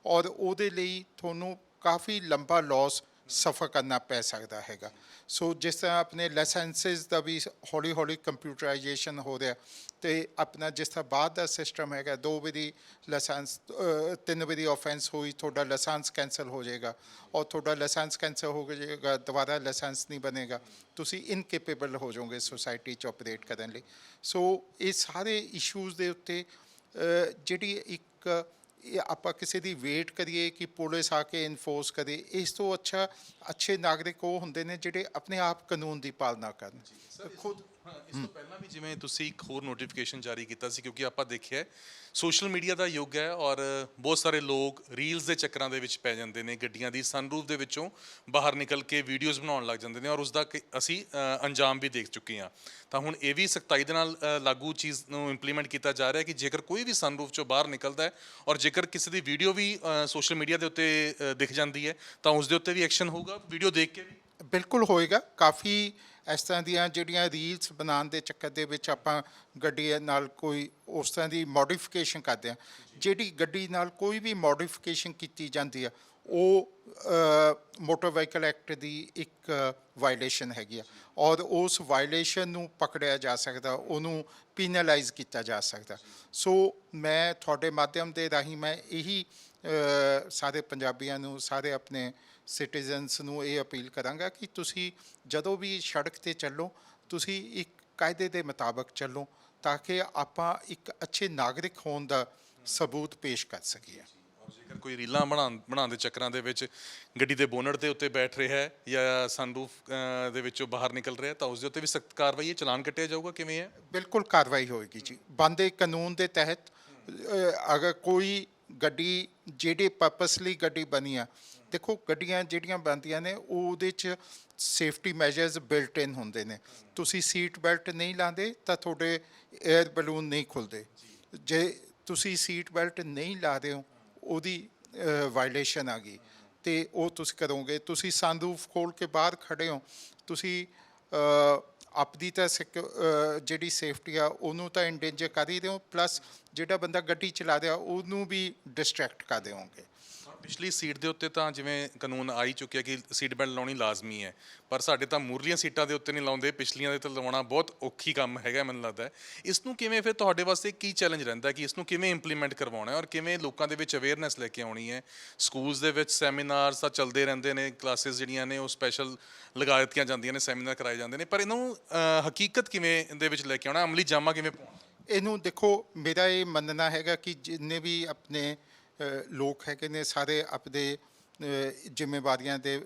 Speaker 1: ਔਰ ਉਹਦੇ ਲਈ ਤੁਹਾਨੂੰ ਕਾਫੀ ਲੰਬਾ ਲਾਸ ਸਫਰ ਕਰਨਾ ਪੈ ਸਕਦਾ ਹੈਗਾ। ਸੋ ਜਿਸ ਤਰ੍ਹਾਂ ਆਪਣੇ ਲਾਇਸੈਂਸਸ ਦਾ ਵੀ ਹੌਲੀ ਹੌਲੀ ਕੰਪਿਊਟਰਾਈਜੇਸ਼ਨ ਹੋ ਰਿਹਾ ਤੇ ਆਪਣਾ ਜਿਸ ਤਰ੍ਹਾਂ ਬਾਅਦ ਦਾ ਸਿਸਟਮ ਹੈਗਾ ਦੋ ਵਾਰੀ ਲਾਇਸੈਂਸ ਅਹ, ਤਿੰਨ ਵਾਰੀ ਆਫੈਂਸ ਹੋਈ ਤੁਹਾਡਾ ਲਾਇਸੈਂਸ ਕੈਂਸਲ ਹੋ ਜਾਏਗਾ। ਔਰ ਤੁਹਾਡਾ ਲਾਇਸੈਂਸ ਕੈਂਸਲ ਹੋ ਜਾਏਗਾ ਦੁਬਾਰਾ ਲਾਇਸੈਂਸ ਨਹੀਂ ਬਣੇਗਾ। ਤੁਸੀਂ ਇਨਕੇਪੇਬਲ ਹੋ ਜਾਓਗੇ ਸੋਸਾਇਟੀ 'ਚ ਆਪਰੇਟ ਕਰਨ ਲਈ। ਸੋ ਇਹ ਸਾਰੇ ਇਸ਼ੂਜ਼ ਦੇ ਉੱਤੇ ਜਿਹੜੀ ਇੱਕ ਇਹ ਆਪਾਂ ਕਿਸੇ ਦੀ ਵੇਟ ਕਰੀਏ ਕਿ ਪੁਲਿਸ ਆ ਕੇ ਇਨਫੋਰਸ ਕਰੇ ਇਸ ਤੋਂ ਅੱਛਾ ਅੱਛੇ ਨਾਗਰਿਕ ਉਹ ਹੁੰਦੇ ਨੇ ਜਿਹੜੇ ਆਪਣੇ ਆਪ ਕਾਨੂੰਨ ਦੀ ਪਾਲਣਾ ਕਰਨ। ਖੁਦ
Speaker 2: ਇਸ ਤੋਂ ਪਹਿਲਾਂ ਵੀ ਜਿਵੇਂ ਤੁਸੀਂ ਇੱਕ ਹੋਰ ਨੋਟੀਫਿਕੇਸ਼ਨ ਜਾਰੀ ਕੀਤਾ ਸੀ, ਕਿਉਂਕਿ ਆਪਾਂ ਦੇਖਿਆ ਸੋਸ਼ਲ ਮੀਡੀਆ ਦਾ ਯੁੱਗ ਹੈ ਔਰ ਬਹੁਤ ਸਾਰੇ ਲੋਕ ਰੀਲਸ ਦੇ ਚੱਕਰਾਂ ਦੇ ਵਿੱਚ ਪੈ ਜਾਂਦੇ ਨੇ, ਗੱਡੀਆਂ ਦੀ ਸਨਰੂਫ ਦੇ ਵਿੱਚੋਂ ਬਾਹਰ ਨਿਕਲ ਕੇ ਵੀਡੀਓਜ਼ ਬਣਾਉਣ ਲੱਗ ਜਾਂਦੇ ਨੇ ਔਰ ਉਸ ਦਾ ਕਿ- ਅਸੀਂ ਅੰਜਾਮ ਵੀ ਦੇਖ ਚੁੱਕੇ ਹਾਂ। ਤਾਂ ਹੁਣ ਇਹ ਵੀ ਸਖਤਾਈ ਦੇ ਨਾਲ ਲਾਗੂ ਚੀਜ਼ ਨੂੰ ਇੰਪਲੀਮੈਂਟ ਕੀਤਾ ਜਾ ਰਿਹਾ ਹੈ ਕਿ ਜੇਕਰ ਕੋਈ ਵੀ ਸਨਰੂਫ ਚੋਂ ਬਾਹਰ ਨਿਕਲਦਾ ਹੈ ਔਰ ਜੇਕਰ ਕਿਸੇ ਦੀ ਵੀਡੀਓ ਵੀ ਸੋਸ਼ਲ ਮੀਡੀਆ ਦੇ ਉੱਤੇ ਦਿਖ ਜਾਂਦੀ ਹੈ, ਤਾਂ ਉਸ ਦੇ ਉੱਤੇ ਵੀ ਐਕਸ਼ਨ ਹੋਊਗਾ। ਵੀਡੀਓ ਦੇਖ ਕੇ ਵੀ।
Speaker 1: ਬਿਲਕੁਲ ਹੋਏਗਾ। ਕਾਫੀ ਇਸ ਤਰ੍ਹਾਂ ਦੀਆਂ ਜਿਹੜੀਆਂ ਰੀਲਸ ਬਣਾਉਣ ਦੇ ਚੱਕਰ ਦੇ ਵਿੱਚ ਆਪਾਂ ਗੱਡੀ ਨਾਲ ਕੋਈ ਉਸ ਤਰ੍ਹਾਂ ਦੀ ਮੋਡੀਫਿਕੇਸ਼ਨ ਕਰਦੇ ਆ ਜਿਹੜੀ ਗੱਡੀ ਨਾਲ ਕੋਈ ਵੀ ਮੋਡੀਫਿਕੇਸ਼ਨ ਕੀਤੀ ਜਾਂਦੀ ਆ ਉਹ ਮੋਟਰ ਵਹੀਕਲ ਐਕਟ ਦੀ ਇੱਕ ਵਾਇਲੇਸ਼ਨ ਹੈਗੀ ਆ। ਔਰ ਉਸ ਵਾਇਲੇਸ਼ਨ ਨੂੰ ਪਕੜਿਆ ਜਾ ਸਕਦਾ ਉਹਨੂੰ ਪੀਨਲਾਈਜ਼ ਕੀਤਾ ਜਾ ਸਕਦਾ। ਸੋ ਮੈਂ ਤੁਹਾਡੇ ਮਾਧਿਅਮ ਦੇ ਰਾਹੀਂ ਮੈਂ ਇਹੀ ਸਾਰੇ ਪੰਜਾਬੀਆਂ ਨੂੰ ਸਾਰੇ ਆਪਣੇ ਸਿਟੀਜ਼ਨਸ ਨੂੰ ਇਹ ਅਪੀਲ ਕਰਾਂਗਾ ਕਿ ਤੁਸੀਂ ਜਦੋਂ ਵੀ ਸੜਕ ਤੇ ਚੱਲੋ ਤੁਸੀਂ ਇੱਕ ਕਾਇਦੇ ਦੇ ਮੁਤਾਬਕ ਚੱਲੋ ਤਾਂ ਕਿ ਆਪਾਂ ਇੱਕ ਅੱਛੇ ਨਾਗਰਿਕ ਹੋਣ ਦਾ ਸਬੂਤ ਪੇਸ਼ ਕਰ ਸਕੀਏ।
Speaker 2: ਜੇਕਰ ਕੋਈ ਰੀਲਾਂ ਬਣਾਉਣ ਬਣਾਉਣ ਦੇ ਚੱਕਰਾਂ ਦੇ ਵਿੱਚ ਗੱਡੀ ਦੇ ਬੋਨਟ ਦੇ ਉੱਤੇ ਬੈਠ ਰਿਹਾ ਹੈ ਜਾਂ ਸਨਰੂਫ ਦੇ ਵਿੱਚੋਂ ਬਾਹਰ ਨਿਕਲ ਰਿਹਾ ਤਾਂ ਉਸ ਦੇ ਉੱਤੇ ਵੀ ਸਖਤ ਕਾਰਵਾਈ ਹੈ ਚਲਾਨ ਕੱਟਿਆ ਜਾਊਗਾ ਕਿਵੇਂ ਹੈ?
Speaker 1: ਬਿਲਕੁਲ ਕਾਰਵਾਈ ਹੋਏਗੀ ਜੀ। ਬੰਦੇ ਕਾਨੂੰਨ ਦੇ ਤਹਿਤ ਅਗਰ ਕੋਈ ਗੱਡੀ ਜਿਹੜੇ ਪਰਪਸ ਲਈ ਗੱਡੀ ਬਣੀ ਆ ਦੇਖੋ, ਗੱਡੀਆਂ ਜਿਹੜੀਆਂ ਬਣਦੀਆਂ ਨੇ, ਉਹਦੇ ਚ ਸੇਫਟੀ ਮੈਜਰਸ ਬਿਲਟ ਇਨ ਹੁੰਦੇ ਨੇ। ਤੁਸੀਂ ਸੀਟ ਬੈਲਟ ਨਹੀਂ ਲਾਉਂਦੇ, ਤਾਂ ਤੁਹਾਡੇ 에ਅਰ ਬਲੂਨ ਨਹੀਂ ਖੁੱਲਦੇ। ਜੇ ਤੁਸੀਂ ਸੀਟ ਬੈਲਟ ਨਹੀਂ ਲਾ ਰਹੇ ਹੋ, ਉਹਦੀ ਵਾਇਲੇਸ਼ਨ ਆ ਗਈ। ਤੇ ਉਹ ਤੁਸੀਂ ਕਰੋਗੇ, ਤੁਸੀਂ ਸੰਦੂਫ ਖੋਲ ਕੇ ਬਾਹਰ ਖੜੇ ਹੋ, ਤੁਸੀਂ ਆਪਦੀ ਤਾਂ ਸਿਕ- ਜਿਹੜੀ ਸੇਫਟੀ ਆ, ਉਹਨੂੰ ਤਾਂ ਇੰਡੇਂਜਰ ਕਰ ਹੀ ਦਿਓ ਪਲੱਸ ਜਿਹੜਾ ਬੰਦਾ ਗੱਡੀ ਚਲਾ ਰਿਹਾ, ਉਹਨੂੰ ਵੀ ਡਿਸਟਰੈਕਟ ਕਰ ਦਿਓਗੇ
Speaker 2: ਪਿਛਲੀ ਸੀਟ ਦੇ ਉੱਤੇ ਤਾਂ ਜਿਵੇਂ ਕਾਨੂੰਨ ਆ ਹੀ ਚੁੱਕਿਆ ਕਿ ਸੀਟ ਬੈਲਟ ਲਾਉਣੀ ਲਾਜ਼ਮੀ ਹੈ ਪਰ ਸਾਡੇ ਤਾਂ ਮੂਰਲੀਆਂ ਸੀਟਾਂ ਦੇ ਉੱਤੇ ਨਹੀਂ ਲਾਉਂਦੇ ਪਿਛਲੀਆਂ ਦੇ ਤੇ ਲਵਾਉਣਾ ਬਹੁਤ ਔਖੀ ਕੰਮ ਹੈਗਾ ਮੈਨੂੰ ਲੱਗਦਾ ਹੈ। ਇਸ ਨੂੰ ਕਿਵੇਂ ਫਿਰ ਤੁਹਾਡੇ ਵਾਸਤੇ ਕੀ ਚੈਲੰਜ ਰਹਿੰਦਾ ਹੈ ਕਿ ਇਸ ਨੂੰ ਕਿਵੇਂ ਇੰਪਲੀਮੈਂਟ ਕਰਵਾਉਣਾ ਹੈ ਔਰ ਕਿਵੇਂ ਲੋਕਾਂ ਦੇ ਵਿੱਚ ਅਵੇਅਰਨੈਸ ਲੈ ਕੇ ਆਉਣੀ ਹੈ? ਸਕੂਲਸ ਦੇ ਵਿੱਚ ਸੈਮੀਨਾਰਸ ਤਾਂ ਚੱਲਦੇ ਰਹਿੰਦੇ ਨੇ ਕਲਾਸਿਸ ਜਿਹੜੀਆਂ ਨੇ ਉਹ ਸਪੈਸ਼ਲ ਲਗਾ ਦਿੱਤੀਆਂ ਜਾਂਦੀਆਂ ਨੇ ਸੈਮੀਨਾਰ ਕਰਾਏ ਜਾਂਦੇ ਨੇ ਪਰ ਇਹਨੂੰ ਅ, ਹਕੀਕਤ ਕਿਵੇਂ ਦੇ ਵਿੱਚ ਲੈ ਕੇ ਆਉਣਾ ਅਮਲੀ ਜਾਮਾ ਕਿਵੇਂ ਪਾਉਣਾ?
Speaker 1: ਇਹਨੂੰ ਦੇਖੋ ਮੇਰਾ ਇਹ ਮੰਨਣਾ ਹੈਗਾ ਕਿ ਜਿੰਨੇ ਵੀ ਆਪਣੇ ਲੋਕ ਹੈਗੇ ਨੇ, ਸਾਰੇ ਆਪਣੇ ਜ਼ਿੰਮੇਵਾਰੀਆਂ ਦੇ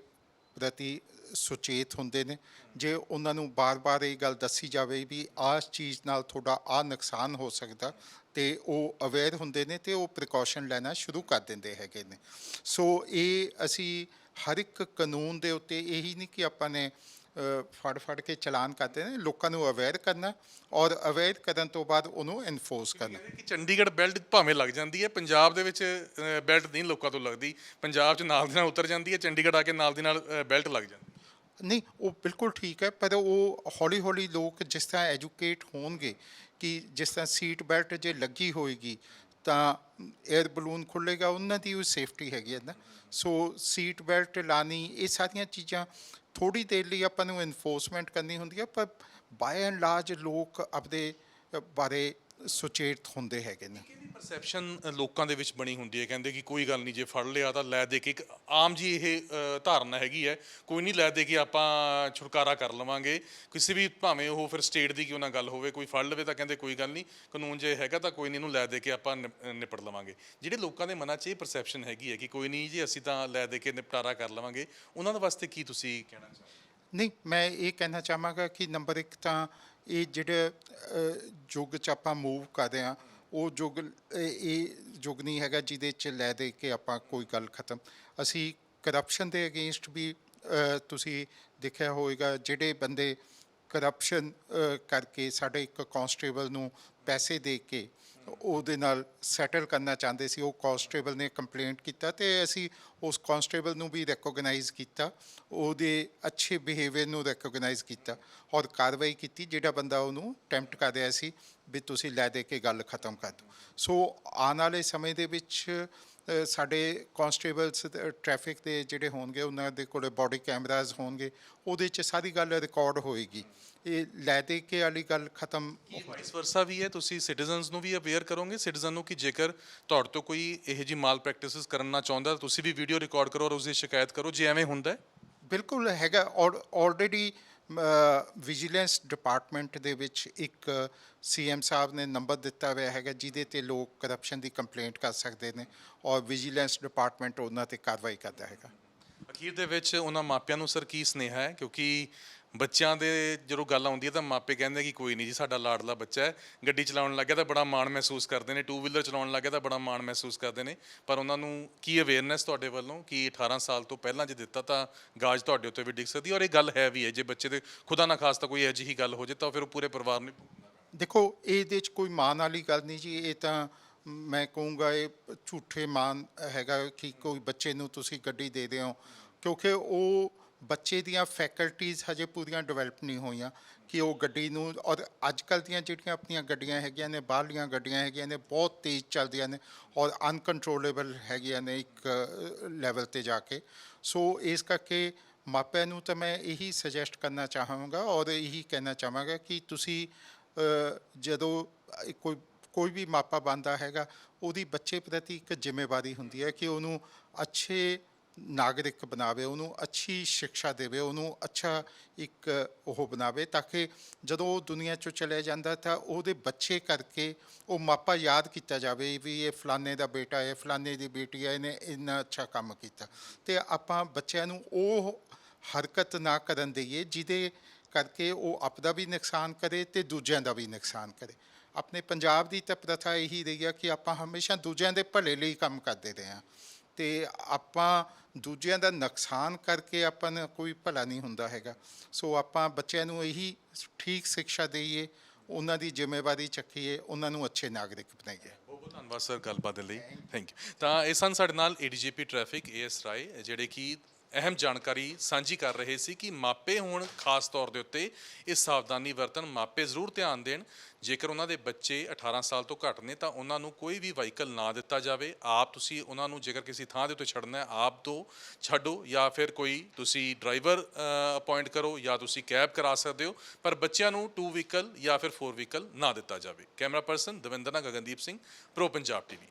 Speaker 1: ਪ੍ਰਤੀ ਸੁਚੇਤ ਹੁੰਦੇ ਨੇ। ਜੇ ਉਹਨਾਂ ਨੂੰ ਬਾਰ-ਬਾਰ ਇਹ ਗੱਲ ਦੱਸੀ ਜਾਵੇ ਵੀ ਆਹ ਚੀਜ਼ ਨਾਲ ਤੁਹਾਡਾ ਆਹ ਨੁਕਸਾਨ ਹੋ ਸਕਦਾ, ਤੇ ਉਹ ਅਵੇਅਰ ਹੁੰਦੇ ਨੇ ਤੇ ਉਹ ਪ੍ਰੀਕਾਸ਼ਨ ਲੈਣਾ ਸ਼ੁਰੂ ਕਰ ਦਿੰਦੇ ਹੈਗੇ ਨੇ। ਸੋ ਇਹ ਅਸੀਂ ਹਰ ਇੱਕ ਕਾਨੂੰਨ ਦੇ ਉੱਤੇ ਇਹੀ ਨਹੀਂ ਕਿ ਆਪਾਂ ਨੇ ਫੜ ਫੜ ਕੇ ਚਲਾਨ ਕਰਦੇ ਨੇ ਲੋਕਾਂ ਨੂੰ ਅਵੇਅਰ ਕਰਨਾ ਔਰ ਅਵੇਅਰ ਕਰਨ ਤੋਂ ਬਾਅਦ ਉਹਨੂੰ ਇਨਫੋਰਸ ਕਰਨਾ।
Speaker 2: ਕਿ ਚੰਡੀਗੜ੍ਹ ਬੈਲਟ ਭਾਵੇਂ ਲੱਗ ਜਾਂਦੀ ਹੈ ਪੰਜਾਬ ਦੇ ਵਿੱਚ ਬੈਲਟ ਨਹੀਂ ਲੋਕਾਂ ਤੋਂ ਲੱਗਦੀ। ਪੰਜਾਬ 'ਚ ਨਾਲ ਦੀ ਨਾਲ ਉਤਰ ਜਾਂਦੀ ਹੈ ਚੰਡੀਗੜ੍ਹ ਆ ਕੇ ਨਾਲ ਦੀ ਨਾਲ ਬੈਲਟ ਲੱਗ ਜਾਂਦੀ
Speaker 1: ਨਹੀਂ ਉਹ ਬਿਲਕੁਲ ਠੀਕ ਹੈ ਪਰ ਉਹ ਹੌਲੀ ਹੌਲੀ ਲੋਕ ਜਿਸ ਤਰ੍ਹਾਂ ਐਜੂਕੇਟ ਹੋਣਗੇ ਕਿ ਜਿਸ ਤਰ੍ਹਾਂ ਸੀਟ ਬੈਲਟ ਜੇ ਲੱਗੀ ਹੋਏਗੀ ਤਾਂ 에ਅਰ ਬਲੂਨ ਖੁੱਲੇਗਾ, ਉਹਨਾਂ ਦੀ ਉਹ ਸੇਫਟੀ ਹੈਗੀ ਹੈ ਨਾ। ਸੋ ਸੀਟ ਬੈਲਟ ਲਾਣੀ, ਇਹ ਸਾਰੀਆਂ ਚੀਜ਼ਾਂ ਥੋੜੀ ਦੇਰ ਲਈ ਆਪਾਂ ਨੂੰ ਇਨਫੋਰਸਮੈਂਟ ਕਰਨੀ ਹੁੰਦੀ ਹੈ, ਪਰ ਬਾਏ ਐਂਡ ਲਾਰਜ ਲੋਕ ਆਪਦੇ ਬਾਰੇ ਸੁਚੇਤ ਹੁੰਦੇ ਹੈਗੇ ਨੇ।
Speaker 2: ਕਿਹਦੀ ਪਰਸੈਪਸ਼ਨ ਲੋਕਾਂ ਦੇ ਵਿੱਚ ਬਣੀ ਹੁੰਦੀ ਹੈ? ਕਹਿੰਦੇ ਕਿ ਕੋਈ ਗੱਲ ਨਹੀਂ, ਜੇ ਫੜ ਲਿਆ ਤਾਂ ਲੈ ਦੇ ਕੇ ਇੱਕ ਆਮ ਜੀ ਇਹ ਧਾਰਨਾ ਹੈਗੀ ਹੈ, ਕੋਈ ਨਹੀਂ ਲੈ ਦੇ ਕੇ ਆਪਾਂ ਛੁਟਕਾਰਾ ਕਰ ਲਵਾਂਗੇ। ਕਿਸੇ ਵੀ ਭਾਵੇਂ ਉਹ ਫਿਰ ਸਟੇਟ ਦੀ ਕਿਉਂ ਨਾ ਗੱਲ ਹੋਵੇ, ਕੋਈ ਫੜ ਲਵੇ ਤਾਂ ਕਹਿੰਦੇ ਕੋਈ ਗੱਲ ਨਹੀਂ, ਕਾਨੂੰਨ ਜੇ ਹੈਗਾ ਤਾਂ ਕੋਈ ਨਹੀਂ ਇਹਨੂੰ ਲੈ ਦੇ ਕੇ ਆਪਾਂ ਨਿਪ- ਨਿਪਟ ਲਵਾਂਗੇ। ਜਿਹੜੇ ਲੋਕਾਂ ਦੇ ਮਨਾਂ 'ਚ ਇਹ ਪਰਸੈਪਸ਼ਨ ਹੈਗੀ ਹੈ ਕਿ ਕੋਈ ਨਹੀਂ ਜੀ, ਅਸੀਂ ਤਾਂ ਲੈ ਦੇ ਕੇ ਨਿਪਟਾਰਾ ਕਰ ਲਵਾਂਗੇ। ਉਹਨਾਂ ਦੇ ਵਾਸਤੇ ਕੀ ਤੁਸੀਂ ਕਹਿਣਾ ਚਾਹੋਗੇ?
Speaker 1: ਨਹੀਂ, ਮੈਂ ਇਹ ਕਹਿਣਾ ਚਾਹਾਂਗਾ ਕਿ ਨੰਬਰ 1 ਤਾਂ ਇਹ ਜਿਹੜੇ ਯੁੱਗ ਚ ਆਪਾਂ ਮੂਵ ਕਰਦੇ ਆ ਉਹ ਯੁੱਗ, ਇਹ ਯੁੱਗ ਨਹੀਂ ਹੈਗਾ ਜਿਹਦੇ ਚ ਲੈ ਦੇ ਕੇ ਆਪਾਂ ਕੋਈ ਗੱਲ ਖਤਮ। ਅਸੀਂ ਕਰਪਸ਼ਨ ਦੇ ਅਗੇਂਸਟ ਵੀ ਤੁਸੀਂ ਦੇਖਿਆ ਹੋਵੇਗਾ ਜਿਹੜੇ ਬੰਦੇ ਕਰਪਸ਼ਨ ਕਰਕੇ ਸਾਡੇ ਇੱਕ ਕਾਂਸਟੇਬਲ ਨੂੰ ਪੈਸੇ ਦੇ ਕੇ ਉਹਦੇ ਨਾਲ ਸੈਟਲ ਕਰਨਾ ਚਾਹੁੰਦੇ ਸੀ, ਉਹ ਕਾਂਸਟੇਬਲ ਨੇ ਕੰਪਲੇਂਟ ਕੀਤਾ ਤੇ ਅਸੀਂ ਉਸ ਕਾਂਸਟੇਬਲ ਨੂੰ ਵੀ ਰੈਕੋਗਨਾਈਜ਼ ਕੀਤਾ, ਉਹਦੇ ਅੱਛੇ ਬਿਹੇਵੀਅਰ ਨੂੰ ਰੈਕੋਗਨਾਈਜ਼ ਕੀਤਾ ਔਰ ਕਾਰਵਾਈ ਕੀਤੀ ਜਿਹੜਾ ਬੰਦਾ ਉਹਨੂੰ ਟੈਂਪਟ ਕਰ ਰਿਹਾ ਸੀ ਵੀ ਤੁਸੀਂ ਲੈ ਦੇ ਕੇ ਗੱਲ ਖਤਮ ਕਰ ਦਿਓ। ਸੋ ਆਉਣ ਵਾਲੇ ਸਮੇਂ ਦੇ ਵਿੱਚ ਸਾਡੇ ਕਾਂਸਟੇਬਲਸ ਟ੍ਰੈਫਿਕ ਦੇ ਜਿਹੜੇ ਹੋਣਗੇ ਉਹਨਾਂ ਦੇ ਕੋਲੇ ਬਾਡੀ ਕੈਮਰਾਜ਼ ਹੋਣਗੇ ਉਹਦੇ 'ਚ ਸਾਰੀ ਗੱਲ ਰਿਕਾਰਡ ਹੋਏਗੀ। ਇਹ ਲੈ ਦੇ ਕੇ ਵਾਲੀ ਗੱਲ ਖਤਮ
Speaker 2: ਵਾਈਸ ਵਰਸਾ ਵੀ ਹੈ ਤੁਸੀਂ ਸਿਟੀਜ਼ਨਸ ਨੂੰ ਵੀ ਅਵੇਅਰ ਕਰੋਗੇ ਸਿਟੀਜ਼ਨ ਨੂੰ ਕਿ ਜੇਕਰ ਤੁਹਾਡੇ ਤੋਂ ਕੋਈ ਇਹੋ ਜੀ ਮਾਲ ਪ੍ਰੈਕਟਿਸਿਸ ਕਰਨਾ ਚਾਹੁੰਦਾ ਤੁਸੀਂ ਵੀ ਵੀਡੀਓ ਰਿਕਾਰਡ ਕਰੋ ਔਰ ਉਸ ਦੀ ਸ਼ਿਕਾਇਤ ਕਰੋ ਜੇ ਐਵੇਂ ਹੁੰਦਾ
Speaker 1: ਬਿਲਕੁਲ ਹੈਗਾ ਆਲਰੇਡੀ ਵਿਜੀਲੈਂਸ ਡਿਪਾਰਟਮੈਂਟ ਦੇ ਵਿੱਚ ਇੱਕ ਸੀਐਮ ਸਾਹਿਬ ਨੇ ਨੰਬਰ ਦਿੱਤਾ ਹੋਇਆ ਹੈਗਾ, ਜਿਹਦੇ ਤੇ ਲੋਕ ਕਰਪਸ਼ਨ ਦੀ ਕੰਪਲੇਂਟ ਕਰ ਸਕਦੇ ਨੇ ਔਰ ਵਿਜੀਲੈਂਸ ਡਿਪਾਰਟਮੈਂਟ ਉਹਨਾਂ ਤੇ ਕਾਰਵਾਈ ਕਰਦਾ ਹੈਗਾ।
Speaker 2: ਅਖੀਰ ਦੇ ਵਿੱਚ ਉਹਨਾਂ ਮਾਪਿਆਂ ਨੂੰ ਸਰ ਕੀ ਸੁਨੇਹਾ ਹੈ? ਕਿਉਂਕਿ ਬੱਚਿਆਂ ਦੇ ਜਦੋਂ ਗੱਲ ਆਉਂਦੀ ਹੈ ਤਾਂ ਮਾਪੇ ਕਹਿੰਦੇ ਕਿ ਕੋਈ ਨਹੀਂ ਜੀ, ਸਾਡਾ ਲਾਡਲਾ ਬੱਚਾ ਹੈ। ਗੱਡੀ ਚਲਾਉਣ ਲੱਗਿਆ ਤਾਂ ਬੜਾ ਮਾਣ ਮਹਿਸੂਸ ਕਰਦੇ ਨੇ ਟੂ ਵੀਲਰ ਚਲਾਉਣ ਲੱਗਿਆ ਤਾਂ ਬੜਾ ਮਾਣ ਮਹਿਸੂਸ ਕਰਦੇ ਨੇ। ਪਰ ਉਹਨਾਂ ਨੂੰ ਕੀ ਅਵੇਅਰਨੈਸ ਤੁਹਾਡੇ ਵੱਲੋਂ ਕਿ 18 ਸਾਲ ਤੋਂ ਪਹਿਲਾਂ ਜੇ ਦਿੱਤਾ ਤਾਂ ਗਾਜ ਤੁਹਾਡੇ ਉੱਤੇ ਵੀ ਡਿੱਗ ਸਕਦੀ ਹੈ? ਔਰ ਇਹ ਗੱਲ ਹੈ ਵੀ ਹੈ, ਜੇ ਬੱਚੇ ਦੇ ਖੁਦਾ ਨਾ ਖ਼ਾਸ ਤਾਂ ਕੋਈ ਅਜਿਹੀ ਜਿਹੀ ਗੱਲ ਹੋ ਜੇ ਤਾਂ ਫਿਰ ਉਹ ਪੂਰੇ ਪਰਿਵਾਰ ਨੂੰ
Speaker 1: ਦੇਖੋ, ਇਹਦੇ 'ਚ ਕੋਈ ਮਾਣ ਵਾਲੀ ਗੱਲ ਨਹੀਂ ਜੀ, ਇਹ ਤਾਂ ਮੈਂ ਕਹੂੰਗਾ ਇਹ ਝੂਠੇ ਮਾਨ ਹੈਗਾ ਕਿ ਕੋਈ ਬੱਚੇ ਨੂੰ ਤੁਸੀਂ ਗੱਡੀ ਦੇ ਦਿਓ। ਕਿਉਂਕਿ ਉਹ ਬੱਚੇ ਦੀਆਂ ਫੈਕਲਟੀਆਂ ਹਜੇ ਪੂਰੀਆਂ ਡਿਵੈਲਪ ਨਹੀਂ ਹੋਈਆਂ ਕਿ ਉਹ ਗੱਡੀ ਨੂੰ ਔਰ ਅੱਜ ਕੱਲ੍ਹ ਦੀਆਂ ਜਿਹੜੀਆਂ ਆਪਣੀਆਂ ਗੱਡੀਆਂ ਹੈਗੀਆਂ ਨੇ, ਬਾਹਰਲੀਆਂ ਗੱਡੀਆਂ ਹੈਗੀਆਂ ਨੇ, ਬਹੁਤ ਤੇਜ਼ ਚੱਲਦੀਆਂ ਨੇ ਔਰ ਅਨਕੰਟਰੋਲੇਬਲ ਹੈਗੀਆਂ ਨੇ ਇੱਕ ਲੈਵਲ ਤੇ ਜਾ ਕੇ। ਸੋ ਇਸ ਕਰਕੇ ਮਾਪਿਆਂ ਨੂੰ ਤਾਂ ਮੈਂ ਇਹੀ ਸੁਜੈਸਟ ਕਰਨਾ ਚਾਹਾਂਗਾ ਔਰ ਇਹੀ ਕਹਿਣਾ ਚਾਹਾਂਗਾ ਕਿ ਤੁਸੀਂ ਜਦੋਂ ਕੋਈ ਕੋਈ ਵੀ ਮਾਪਾ ਬਣਦਾ ਹੈਗਾ, ਉਹਦੀ ਬੱਚੇ ਪ੍ਰਤੀ ਇੱਕ ਜ਼ਿੰਮੇਵਾਰੀ ਹੁੰਦੀ ਹੈ ਕਿ ਉਹਨੂੰ ਅੱਛੇ ਨਾਗਰਿਕ ਬਣਾਵੇ, ਉਹਨੂੰ ਅੱਛੀ ਸਿੱਖਿਆ ਦੇਵੇ, ਉਹਨੂੰ ਅੱਛਾ ਇੱਕ ਉਹ ਬਣਾਵੇ ਤਾਂ ਕਿ ਜਦੋਂ ਉਹ ਦੁਨੀਆ ਚੋਂ ਚਲੇ ਜਾਂਦਾ ਤਾਂ ਉਹਦੇ ਬੱਚੇ ਕਰਕੇ ਉਹ ਮਾਪਾ ਯਾਦ ਕੀਤਾ ਜਾਵੇ ਵੀ ਇਹ ਫਲਾਣੇ ਦਾ ਬੇਟਾ ਹੈ, ਫਲਾਣੇ ਦੀ ਬੇਟੀ ਹੈ, ਇਹਨੇ ਇੰਨਾ ਅੱਛਾ ਕੰਮ ਕੀਤਾ। ਤੇ ਆਪਾਂ ਬੱਚਿਆਂ ਨੂੰ ਉਹ ਹਰਕਤ ਨਾ ਕਰਨ ਦਈਏ ਜਿਹਦੇ ਕਰਕੇ ਉਹ ਆਪਦਾ ਵੀ ਨੁਕਸਾਨ ਕਰੇ ਤੇ ਦੂਜਿਆਂ ਦਾ ਵੀ ਨੁਕਸਾਨ ਕਰੇ। ਆਪਣੇ ਪੰਜਾਬ ਦੀ ਤਾਂ ਪ੍ਰਥਾ ਇਹੀ ਰਹੀ ਆ ਕਿ ਆਪਾਂ ਹਮੇਸ਼ਾ ਦੂਜਿਆਂ ਦੇ ਭਲੇ ਲਈ ਕੰਮ ਕਰਦੇ ਰਹੇ ਹਾਂ। ਤੇ ਆਪਾਂ ਦੂਜਿਆਂ ਦਾ ਨੁਕਸਾਨ ਕਰਕੇ ਆਪਾਂ ਨੂੰ ਕੋਈ ਭਲਾ ਨਹੀਂ ਹੁੰਦਾ ਹੈਗਾ। ਸੋ ਆਪਾਂ ਬੱਚਿਆਂ ਨੂੰ ਇਹੀ ਠੀਕ ਸਿੱਖਿਆ ਦੇਈਏ, ਉਹਨਾਂ ਦੀ ਜ਼ਿੰਮੇਵਾਰੀ ਚੱਕੀਏ, ਉਹਨਾਂ ਨੂੰ ਅੱਛੇ ਨਾਗਰਿਕ ਬਣਾਈਏ।
Speaker 2: ਬਹੁਤ ਬਹੁਤ ਧੰਨਵਾਦ ਸਰ ਗੱਲਬਾਤ ਦੇ ਲਈ। ਥੈਂਕ ਯੂ ਤਾਂ ਇਹ ਸਨ ਸਾਡੇ ਨਾਲ ਏਡੀਜੀਪੀ ਟ੍ਰੈਫਿਕ ਏਐਸ ਰਾਏ, ਜਿਹੜੇ ਕਿ ਅਹਿਮ ਜਾਣਕਾਰੀ ਸਾਂਝੀ ਕਰ ਰਹੇ ਸੀ ਕਿ ਮਾਪੇ ਹੁਣ ਖਾਸ ਤੌਰ ਦੇ ਉੱਤੇ ਇਹ ਸਾਵਧਾਨੀ ਵਰਤਣ ਮਾਪੇ ਜ਼ਰੂਰ ਧਿਆਨ ਦੇਣ। ਜੇਕਰ ਉਹਨਾਂ ਦੇ ਬੱਚੇ 18 ਸਾਲ ਤੋਂ ਘੱਟ ਨੇ ਤਾਂ ਉਹਨਾਂ ਨੂੰ ਕੋਈ ਵੀ ਵਹੀਕਲ ਨਾ ਦਿੱਤਾ ਜਾਵੇ। ਆਪ ਤੁਸੀਂ ਉਹਨਾਂ ਨੂੰ ਜੇਕਰ ਕਿਸੇ ਥਾਂ ਦੇ ਉੱਤੇ ਛੱਡਣਾ ਹੈ, ਆਪ ਤੋਂ ਛੱਡੋ ਜਾਂ ਫਿਰ ਕੋਈ ਤੁਸੀਂ ਡਰਾਈਵਰ ਅਪਾਇੰਟ ਕਰੋ ਜਾਂ ਤੁਸੀਂ ਕੈਬ ਕਰਾ ਸਕਦੇ ਹੋ, ਪਰ ਬੱਚਿਆਂ ਨੂੰ ਟੂ ਵਹੀਕਲ ਜਾਂ ਫਿਰ ਫੋਰ ਵਹੀਕਲ ਨਾ ਦਿੱਤਾ ਜਾਵੇ। ਕੈਮਰਾ ਪਰਸਨ ਦਵਿੰਦਰ ਨਾ ਗਗਨਦੀਪ ਸਿੰਘ ਪ੍ਰੋ ਪੰਜਾਬ ਟੀਵੀ